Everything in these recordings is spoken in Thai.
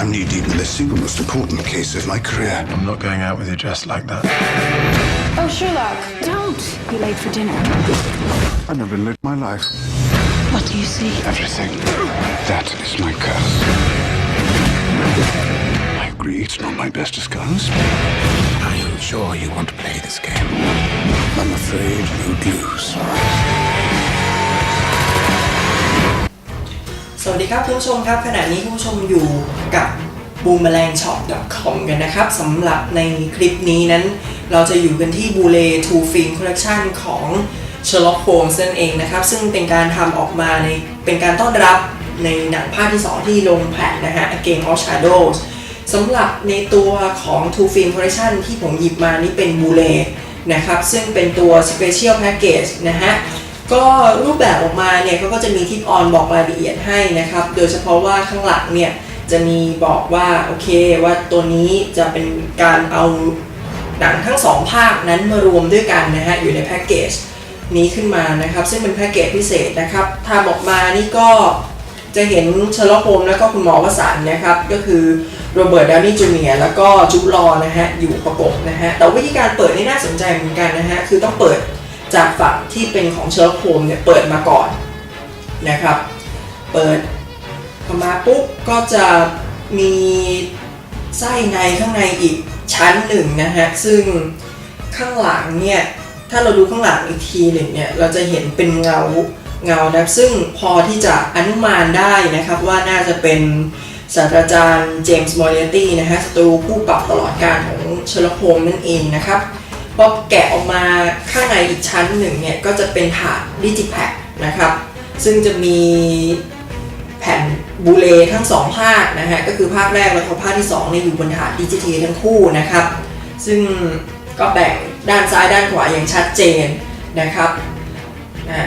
I'm knee deep in the single most important case of my career. I'm not going out with you dressed like that. Oh, Sherlock, don't be late for dinner. I've never been late in my life. What do you see? Everything. That is my curse. I agree, it's not my best disguise. Are you sure you want to play this game? I'm afraid you'd lose. วัสดีครับคุณผู้ชมครับ ขณะนี้คุณผู้ชมอยู่กับ b o o m e r a n g s h o p c o m กันนะครับสำหรับในคลิปนี้นั้น เราจะอยู่กันที่ b u l e Two Film Collection ของ Sherlock Holmes นั่นเองนะครับ ซึ่งเป็นการทำออกมาในเป็นการต้อนรับในหนังภาคที่ 2 ที่ลงแผ่นนะฮะ A Game of Shadows สำหรับในตัวของ Two Film Collection ที่ผมหยิบมานี่เป็น b u l e นะครับ ซึ่งเป็นตัว Special Package นะฮะ ก็รูปแบบออกมาเนี่ยเขาก็จะมีทิปออนบอกรายละเอียดให้นะครับ โดยเฉพาะว่าข้างหลังเนี่ยจะมีบอกว่าโอเคว่าตัวนี้จะเป็นการเอาหนังทั้งสองภาคนั้นมารวมด้วยกันนะฮะอยู่ในแพ็กเกจนี้ขึ้นมานะครับ ซึ่งเป็นแพ็กเกจพิเศษนะครับทำออกมานี่ก็จะเห็นเชอร์ล็อกโฮมแล้วก็คุณหมอวสันนะครับ ก็คือโรเบิร์ตดาวนี่จูเนียร์แล้วก็จูดลอนะฮะอยู่ประกบนะฮะแต่วิธีการเปิดนี่น่าสนใจเหมือนกันนะฮะคือต้องเปิด จากฝั่งที่เป็นของเชอร์โคมเนี่ยเปิดมาก่อนนะครับ เปิดออกมาปุ๊บก็จะมีไส้ในข้างในอีกชั้นหนึ่งนะฮะซึ่งข้างหลังเนี่ยถ้าเราดูข้างหลังอีกทีหนึ่งเนี่ยเราจะเห็นเป็นเงาเงานะซึ่งพอที่จะอนุมานได้นะครับว่าน่าจะเป็นศาสตราจารย์เจมส์มอริตี้นะฮะศัตรูผู้ปรับตลอดการของเชลโฮมนั่นเองนะครับ พอแกะออกมาข้างในอีกชั้นหนึ่งเนี่ยก็จะเป็นถาดดิจิแพคนะครับซึ่งจะมีแผ่นบูเลทั้งสองภาคนะฮะก็คือภาคแรกแล้วก็ภาคที่2เนี่ยอยู่บนถาดดิจิเททั้งคู่นะครับ ซึ่งก็แบ่งด้านซ้ายด้านขวาอย่างชัดเจนนะครับอ่า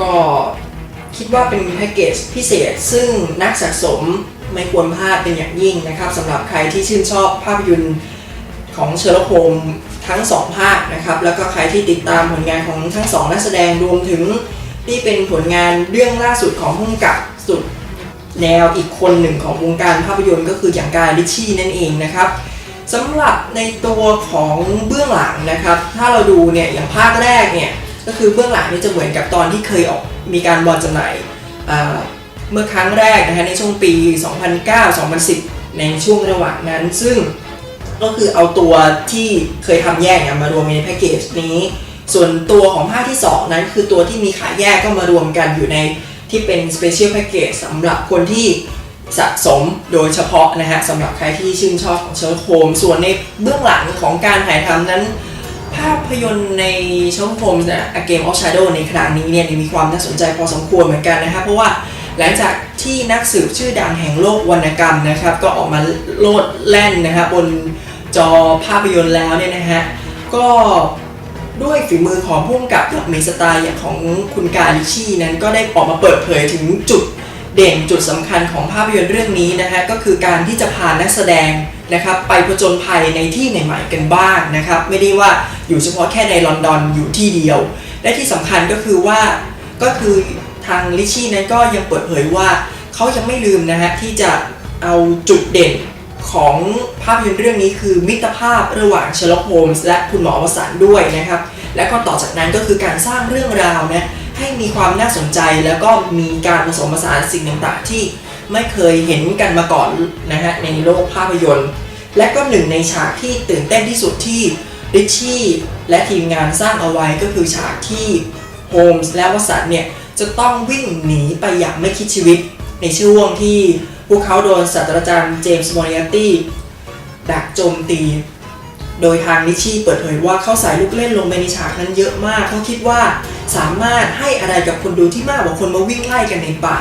ก็คิดว่าเป็นแพ็กเกจพิเศษ ซึ่งนักสะสมไม่ควรพลาดเป็นอย่างยิ่งนะครับสำหรับใครที่ชื่นชอบภาพยนตร์ของเชอร์ล็อกโฮม ทั้งสองภาคนะครับ แล้วก็ใครที่ติดตามผลงานของทั้งสองนักแสดงรวมถึงที่เป็นผลงานเรื่องล่าสุดของพุ่มกับสุดแนวอีกคนหนึ่งของวงการภาพยนตร์ก็คืออย่างกายลิชี่นั่นเองนะครับสำหรับในตัวของเบื้องหลังนะครับ ถ้าเราดูเนี่ยอย่างภาคแรกเนี่ยก็คือเบื้องหลังนี่จะเหมือนกับตอนที่เคยออกมีการวางจำหน่ายเมื่อครั้งแรกนะคะในช่วงปี 2009-2010 ในช่วงระหว่างนั้น ซึ่ง ก็คือเอาตัวที่เคยทำแยกเนี่ยมารวมในแพ็กเกจนี้ ส่วนตัวของภาคที่ 2 นั้น คือตัวที่มีขายแยกก็มารวมกันอยู่ในที่เป็น Special Package สำหรับคนที่สะสมโดยเฉพาะนะฮะสำหรับใครที่ชื่นชอบของเชอร์โคม ส่วนในเบื้องหลังของการถ่ายทำนั้น ภาพยนตร์ในช่องโคมนะ A Game of Shadow ในครั้งนี้เนี่ยมีความน่าสนใจพอสมควรเหมือนกันนะครับเพราะว่า หลังจากที่นักสืบชื่อดังแห่งโลกวรรณกรรมนะครับ ก็ออกมาโลดแล่นนะครับบนจอภาพยนตร์แล้วเนี่ยนะฮะก็ด้วยฝีมือของผู้กำกับแบบมีสไตล์อย่างของคุณกาลิชี่นั้นก็ได้ออกมาเปิดเผยถึงจุดเด่นจุดสำคัญของภาพยนตร์เรื่องนี้นะฮะก็คือการที่จะพานักแสดงนะครับไปผจญภัยในที่ใหม่ๆกันบ้างนะครับ ไม่ได้ว่าอยู่เฉพาะแค่ในลอนดอนอยู่ที่เดียว และที่สำคัญก็คือว่าก็คือ ทางลิชี่นั้นก็ยังเปิดเผยว่าเขายังไม่ลืมนะฮะที่จะเอาจุดเด่นของภาพยนตร์เรื่องนี้คือมิตรภาพระหว่างเชอร์ล็อกโฮมส์และคุณหมอวสันด้วยนะครับ และก็ต่อจากนั้นก็คือการสร้างเรื่องราวนะให้มีความน่าสนใจแล้วก็มีการผสมผสานสิ่งต่างๆ ที่ไม่เคยเห็นกันมาก่อนนะฮะในโลกภาพยนตร์ และก็หนึ่งในฉากที่ตื่นเต้นที่สุดที่ริชชี่และทีมงานสร้างเอาไว้ก็คือฉากที่โฮมส์และวสันเนี่ย จะต้องวิ่งหนีไปอย่างไม่คิดชีวิต ในช่วงที่พวกเขาโดนศาสตราจารย์เจมส์มอริอาตี้ดักโจมตี โดยทางนิชชี่เปิดเผยว่าเขาใส่ลูกเล่นลงไปในฉากนั้นเยอะมาก เขาคิดว่าสามารถให้อะไรกับคนดูที่มากกว่าคนมาวิ่งไล่กันในป่า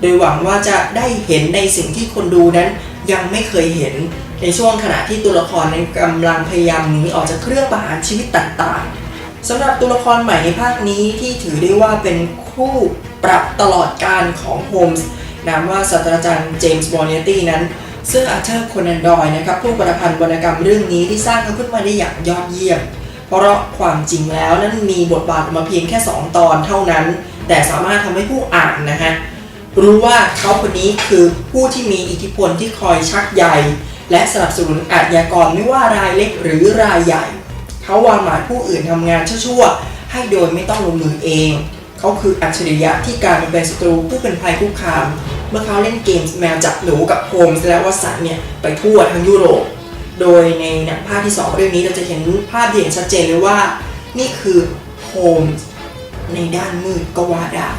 โดยหวังว่าจะได้เห็นในสิ่งที่คนดูนั้นยังไม่เคยเห็นในช่วงขณะที่ตัวละครนั้นกำลังพยายามหนีออกจากเครื่องประหารชีวิตต่างๆ สำหรับตัวละครใหม่ในภาคนี้ที่ถือได้ว่าเป็นคู่ปรับตลอดการของโฮมส์นามว่าศาสตราจารย์เจมส์บอร์เนตตี้นั้น ซึ่งอาเธอร์คนันดอยนะครับผู้ประพันธ์วรรณกรรมเรื่องนี้ที่สร้างขึ้นมาได้อย่างยอดเยี่ยม เพราะความจริงแล้วนั้นมีบทบาทออกมาเพียงแค่ 2 ตอนเท่านั้น แต่สามารถทำให้ผู้อ่านนะฮะรู้ว่าเขาคนนี้คือผู้ที่มีอิทธิพลที่คอยชักใยและสนับสนุนอาชญากรไม่ว่ารายเล็กหรือรายใหญ่ เขาวางหมายผู้อื่นทำงานชั่วๆให้โดยไม่ต้องลงมือเอง เขาคืออัจฉริยะที่การเป็นศัตรูผู้เป็นภัยคุกคาม เมื่อเขาเล่นเกมแมวจับหนูกับโฮมส์และวัสันเนี่ยไปทั่วทั้งยุโรป โดยในหนังภาคที่ 2 เรื่องนี้เราจะเห็นภาพที่เห็นชัดเจนเลยว่า นี่คือโฮมส์ในด้านมืดก็ว่าได้